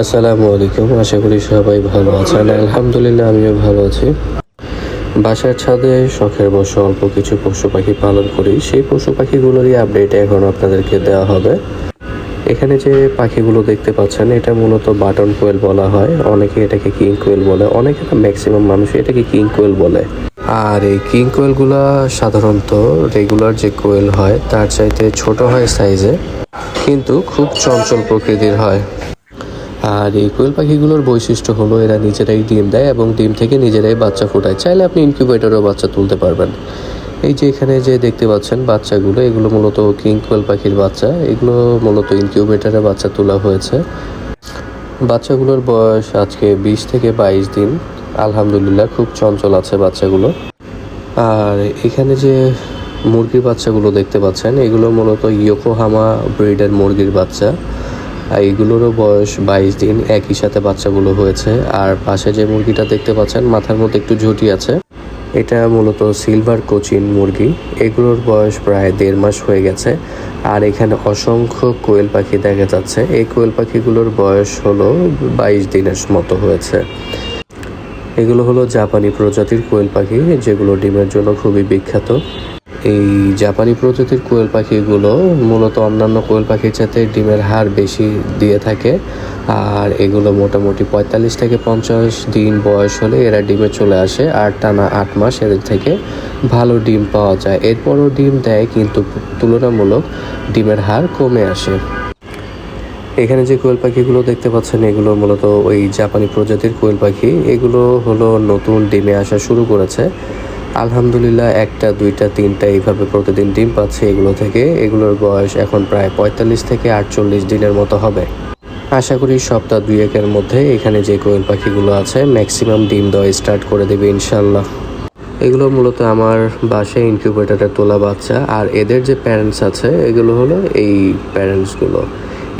আসসালামু আলাইকুম, আশা করি সবাই ভালো আছেন। আলহামদুলিল্লাহ, আমিও ভালো আছি। বাসার ছাদে শখের বসে অল্প কিছু পশু পাখি পালন করি। সেই পশু পাখিগুলোরই আপডেট এখন আপনাদেরকে দেওয়া হবে। এখানে যে পাখিগুলো দেখতে পাচ্ছেন, এটা মূলত বাটন কোয়েল বলা হয়। অনেকে এটাকে কিং কোয়েল বলে, অনেকে না ম্যাক্সিমাম মানুষ এটাকে কিং কোয়েল বলে। আর এই কিং কোয়েলগুলা সাধারণত রেগুলার যে কোয়েল হয়, তার চাইতে ছোট হয় সাইজে, কিন্তু খুব চঞ্চল প্রকৃতির হয়। আর এই কোয়েল পাখিগুলোর বৈশিষ্ট্য হলো এরা নিজেরাই ডিম দেয় এবং ডিম থেকে নিজেরাই বাচ্চা ফোটায়। চাইলে আপনি ইনকিউবেটরও বাচ্চা তুলতে পারবেন। এই যে এখানে যে দেখতে পাচ্ছেন বাচ্চাগুলো, এগুলো মূলত কিং কোয়েল পাখির বাচ্চা। এগুলো মূলত ইনকিউবেটরে বাচ্চা তোলা হয়েছে। বাচ্চাগুলোর বয়স আজকে বিশ থেকে বাইশ দিন। আলহামদুলিল্লাহ খুব চঞ্চল আছে বাচ্চাগুলো। আর এখানে যে মুরগির বাচ্চাগুলো দেখতে পাচ্ছেন, এগুলো মূলত ইয়োকোহামা ব্রিডের মুরগির বাচ্চা। আর এগুলোরও বয়স বাইশ দিন, একই সাথে বাচ্চাগুলো হয়েছে। আর পাশে যে মুরগিটা দেখতে পাচ্ছেন, মাথার মধ্যে একটু ঝুঁটি আছে। এটা মূলত সিলভার কোচিন মুরগি। এগুলোর বয়স প্রায় দেড় মাস হয়ে গেছে। আর এখানে অসংখ্য কোয়েল পাখি দেখা যাচ্ছে। এই কোয়েল পাখিগুলোর বয়স হলো বাইশ দিনের মতো হয়েছে। এগুলো হলো জাপানি প্রজাতির কোয়েল পাখি, যেগুলো ডিমের জন্য খুবই বিখ্যাত। এই জাপানি প্রজাতির কোয়েল পাখিগুলো মূলত অন্যান্য কোয়েল পাখির সাথে ডিমের হার বেশি দিয়ে থাকে। আর এগুলো মোটামুটি পঁয়তাল্লিশ থেকে পঞ্চাশ দিন বয়স হলে এরা ডিমে চলে আসে আর টানা আট মাস এদের থেকে ভালো ডিম পাওয়া যায়। এরপরও ডিম দেয় কিন্তু তুলনামূলক ডিমের হার কমে আসে। এখানে যে কোয়েল পাখিগুলো দেখতে পাচ্ছেন, এগুলো মূলত ওই জাপানি প্রজাতির কোয়েল পাখি। এগুলো হলো নতুন ডিমে আসা শুরু করেছে। আলহামদুলিল্লাহ, একটা, দুইটা, তিনটা এইভাবে প্রতিদিন ডিম পাচ্ছে এগুলো থেকে। এগুলোর বয়স এখন প্রায় পঁয়তাল্লিশ থেকে আটচল্লিশ দিনের মতো হবে। আশা করি সপ্তাহ দুই একের মধ্যে এখানে যে কোয়েল পাখিগুলো আছে ম্যাক্সিমাম ডিম দেওয়া স্টার্ট করে দেবে ইনশাল্লাহ এগুলো মূলত আমার বাসায় ইনকিউবেটারে তোলা বাচ্চা। আর এদের যে প্যারেন্টস আছে, এগুলো হলো এই প্যারেন্টসগুলো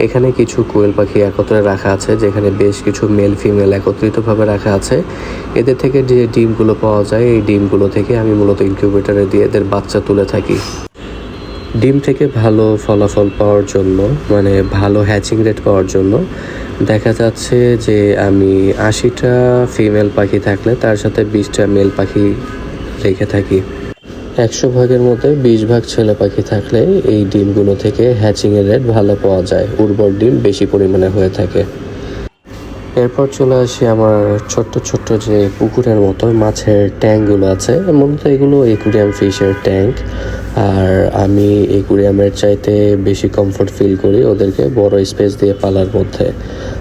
এখানে কিছু কোয়েল পাখি একত্রে রাখা আছে, যেখানে বেশ কিছু মেল ফিমেল একত্রিতভাবে রাখা আছে। এদের থেকে যে ডিমগুলো পাওয়া যায়, এই ডিমগুলো থেকে আমি মূলত ইনকিউবেটারে দিয়ে এদের বাচ্চা তুলে থাকি। ডিম থেকে ভালো ফলাফল পাওয়ার জন্য মানে ভালো হ্যাচিং রেট পাওয়ার জন্য, দেখা যাচ্ছে যে আমি আশিটা ফিমেল পাখি থাকলে তার সাথে বিশটা মেল পাখি রেখে থাকি। একশো ভাগের মধ্যে বিশ ভাগ ছেলে পাখি থাকলে এই ডিমগুলো থেকে হ্যাচিংয়ের রেট ভালো পাওয়া যায়। উর্বর ডিম বেশি পরিমাণে হয়ে থাকে। এরপর চলে আসি আমার ছোট্ট ছোট্ট যে পুকুরের মতো মাছের ট্যাঙ্কগুলো আছে। মূলত এগুলো একুরিয়াম ফিশের ট্যাঙ্ক আর আমি একুরিয়ামের চাইতে বেশি কমফোর্ট ফিল করি ওদেরকে বড় স্পেস দিয়ে পালার মধ্যে।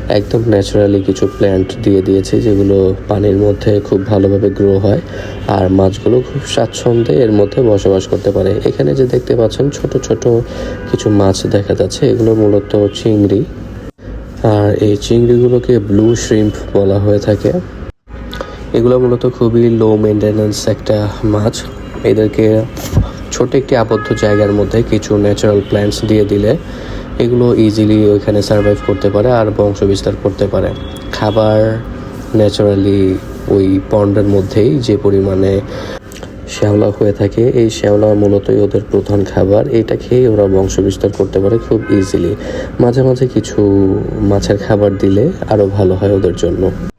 একদম ন্যাচারালি কিছু প্ল্যান্ট দিয়ে দিয়েছি যেগুলো পানির মধ্যে খুব ভালোভাবে গ্রো হয়। আর মাছগুলো খুব স্বাচ্ছন্দ্যে এর মধ্যে বসবাস করতে পারে। এখানে যে দেখতে পাচ্ছেন ছোট ছোট কিছু মাছ দেখা যাচ্ছে। এগুলো মূলত চিংড়ি। আর এই চিংড়িগুলোকে ব্লু শ্রিম্প বলা হয়ে থাকে। এগুলো মূলত খুবই লো মেনটেন্যান্স একটা মাছ। এদেরকে ছোট একটি আবদ্ধ জায়গার মধ্যে কিছু ন্যাচারাল প্ল্যান্টস দিয়ে দিলে ইজিলি ওইখানে সার্ভাইভ করতে পারে আর বংশ বিস্তার করতে পারে। খাবার ন্যাচারালি ওই পন্ডের মধ্যেই যে পরিমাণে শ্যাওলা হয়ে থাকে, এই শ্যাওলা মূলতই ওদের প্রধান খাবার। এটা খেয়ে ওরা বংশ বিস্তার করতে পারে খুব ইজিলি মাঝে মাঝে কিছু মাছের খাবার দিলে আরও ভালো হয় ওদের জন্য।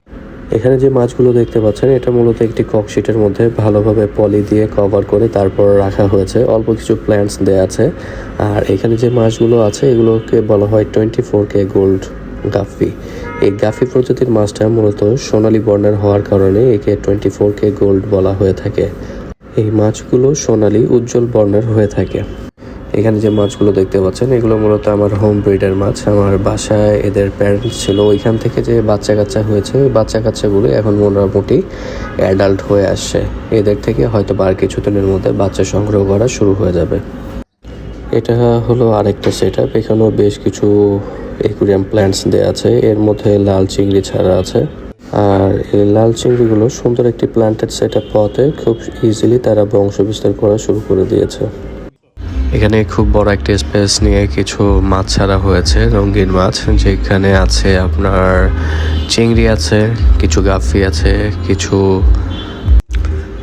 এখানে যে মাছগুলো দেখতে পাচ্ছেন, এটা মূলত একটি ককশিটের মধ্যে ভালোভাবে পলি দিয়ে কভার করে তারপর রাখা হয়েছে। অল্প কিছু প্ল্যান্টস দেওয়া আছে। আর এখানে যে মাছগুলো আছে, এগুলোকে বলা হয় twenty four K gold guppy এই গাফি প্রজাতির মাছটা মূলত সোনালী বর্ণের হওয়ার কারণে একে টোয়েন্টি ফোর কে গোল্ড বলা হয়ে থাকে। এই মাছগুলো সোনালী উজ্জ্বল বর্ণের হয়ে থাকে। এখানে যে মাছগুলো দেখতে পাচ্ছেন, এগুলো মূলত আমার হোম ব্রিডের মাছ। আমার বাসায় এদের প্যারেন্টস ছিল। ওইখান থেকে যে বাচ্চা কাচ্চা হয়েছে, ওই বাচ্চা কাচ্চাগুলো এখন মোটামুটি অ্যাডাল্ট হয়ে আসছে। এদের থেকে হয়তো বা আর কিছুদিনের মধ্যে বাচ্চা সংগ্রহ করা শুরু হয়ে যাবে। এটা হলো আরেকটা সেট আপ এখানেও বেশ কিছু একুরিয়াম প্ল্যান্টস দেওয়া আছে। এর মধ্যে লাল চিংড়ি ছাড়া আছে। আর এই লাল চিংড়িগুলো সুন্দর একটি প্ল্যান্টেড সেট আপ পাওয়াতে খুব ইজিলি তারা বংশ বিস্তার করা শুরু করে দিয়েছে। এখানে খুব বড় একটা স্পেস নিয়ে কিছু মাছ ছাড়া হয়েছে, রঙিন মাছ, যেখানে আছে আপনার চিংড়ি আছে, কিছু গাফি আছে, কিছু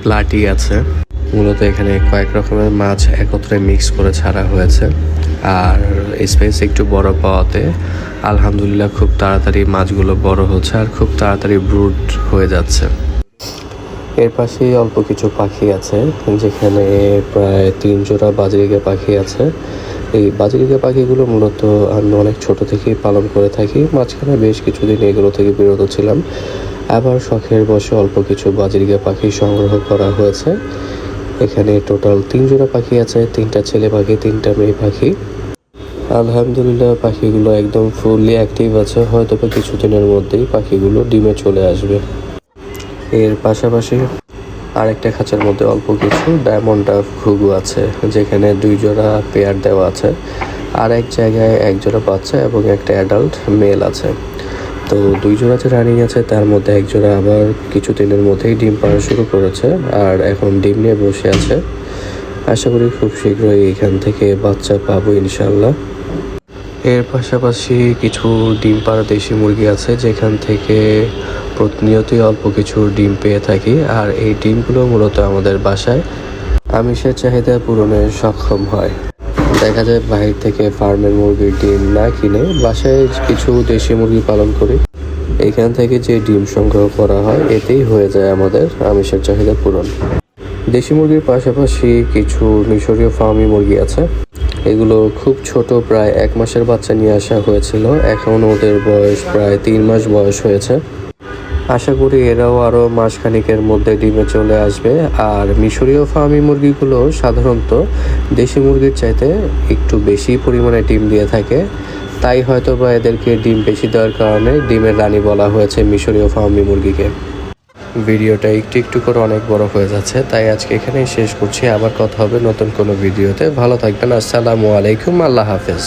প্লাটি আছে। মূলত এখানে কয়েক রকমের মাছ একত্রে মিক্স করে ছাড়া হয়েছে। আর স্পেস একটু বড় পাওয়াতে আলহামদুলিল্লাহ খুব তাড়াতাড়ি মাছগুলো বড় হচ্ছে আর খুব তাড়াতাড়ি ব্রুড হয়ে যাচ্ছে। এর পাশেই অল্প কিছু পাখি আছে, যেখানে প্রায় তিন জোড়া বাজরিকা পাখি আছে। এই বাজরিকা পাখিগুলো মূলত আমি অনেক ছোট থেকেই পালন করে থাকি, মাঝখানে বেশ কিছুদিন এগুলো থেকে বিরত ছিলাম। আবার শখের বসে অল্প কিছু বাজরিকা পাখি সংগ্রহ করা হয়েছে। এখানে টোটাল তিন জোড়া পাখি আছে, তিনটা ছেলে পাখি, তিনটা মেয়ে পাখি। আলহামদুলিল্লাহ, পাখিগুলো একদম ফুললি অ্যাক্টিভ আছে হয়তো কিছুদিনের মধ্যেই পাখিগুলো ডিমে চলে আসবে। এর পাশাপাশি আরেকটা খাঁচার মধ্যে অল্প কিছু ডায়মন্ড ডাফ ঘুঘু আছে, যেখানে দুই জোড়া পেয়ার দেওয়া আছে, আর এক জায়গায় এক জোড়া বাচ্চা এবং একটা অ্যাডাল্ট মেল আছে। তো দুই জোড়া যে রানিং আছে, তার মধ্যে এক জোড়া আবার কিছুদিনের মধ্যেই ডিম পাড়া শুরু করেছে, আর এখন ডিম নিয়ে বসে আছে। আশা করি খুব শীঘ্রই এখান থেকে বাচ্চা পাবো ইনশাল্লাহ এর পাশাপাশি কিছু ডিম পাড়া দেশি মুরগি আছে, যেখান থেকে প্রতিনিয়তই অল্প কিছু ডিম পেয়ে থাকি, আর এই ডিমগুলো মূলত আমাদের বাসায়। আমিষের চাহিদা পূরণে সক্ষম হয় দেখা যায় বাহির থেকে ফার্মের মুরগির ডিম না কিনে বাসায় কিছু দেশি মুরগি পালন করি। এখান থেকে যে ডিম সংগ্রহ করা হয়, এতেই হয়ে যায় আমাদের আমিষের চাহিদা পূরণ। দেশি মুরগির পাশাপাশি কিছু মিশরীয় ফার্মি মুরগি আছে। এগুলো খুব ছোট, প্রায় এক মাসের বাচ্চা নিয়ে আসা হয়েছিল। এখন ওদের বয়স প্রায় তিন মাস বয়স হয়েছে। আশা করি এরাও আরও মাসখানিকের মধ্যে ডিমে চলে আসবে। আর মিশরীয় ফার্মি মুরগিগুলো সাধারণত দেশি মুরগির চাইতে একটু বেশি পরিমাণে ডিম দিয়ে থাকে। তাই হয়তো বা এদেরকে ডিম বেশি দেওয়ার কারণে ডিমের রানী বলা হয়েছে মিশরীয় ফার্মি মুরগিকে। ভিডিওটা একটু একটু করে অনেক বড় হয়ে যাচ্ছে, তাই আজকে এখানেই শেষ করছি। আবার কথা হবে নতুন কোনো ভিডিওতে। ভালো থাকবেন। আসসালামু আলাইকুম। আল্লাহ হাফেজ।